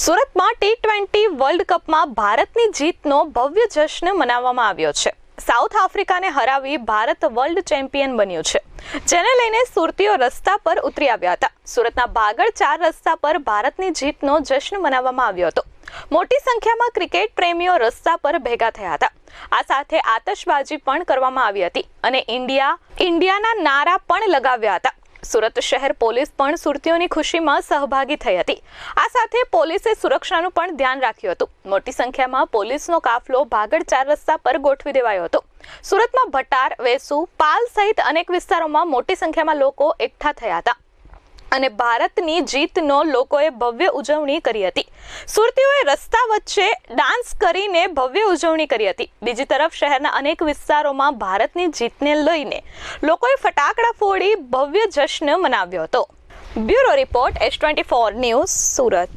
સુરતમાં T twenty world કપમાં ભારતની જીતનો ભવ્ય જશ્ન મનાવવામાં આવ્યો છે. સાઉથ આફ્રિકાને હરાવી ભારત વર્લ્ડ ચેમ્પિયન બન્યું છે. જેને લઈને સુરતીઓ રસ્તા પર ઉતરી આવ્યા હતા. સુરતના ભાગળ ચાર રસ્તા પર ભારતની જીતનો જશ્ન મનાવવામાં આવ્યો હતો. મોટી સંખ્યામાં ક્રિકેટ પ્રેમીઓ રસ્તા પર ભેગા થયા હતા. આ સાથે આતશબાજી પણ કરવામાં આવી હતી અને ઇન્ડિયા, ઇન્ડિયાના નારા પણ લગાવ્યા હતા. સુરત શહેર પોલીસ પણ સુરતીઓની ખુશીમાં સહભાગી થઈ હતી. આ સાથે પોલીસે સુરક્ષાનું પણ ધ્યાન રાખ્યું હતું. મોટી સંખ્યામાં પોલીસનો કાફલો ભાગળ ચાર રસ્તા પર ગોઠવી દેવાયો હતો. સુરતમાં ભટાર વેસુ, પાલ સહિત અનેક વિસ્તારોમાં મોટી સંખ્યામાં લોકો એકઠા થયા હતા. અને ભારતની જીતનો લોકોએ ભવ્ય ઉજવણી કરી હતી. સુરતીઓએ રસ્તા વચ્ચે ડાન્સ કરીને ભવ્ય ઉજવણી કરી હતી. બીજી તરફ શહેરના અનેક વિસ્તારોમાં ભારતની જીતને લઈને લોકોએ ફટાકડા ફોડી ભવ્ય જશ્ન મનાવ્યો હતો. Bureau report S twenty four news Surat.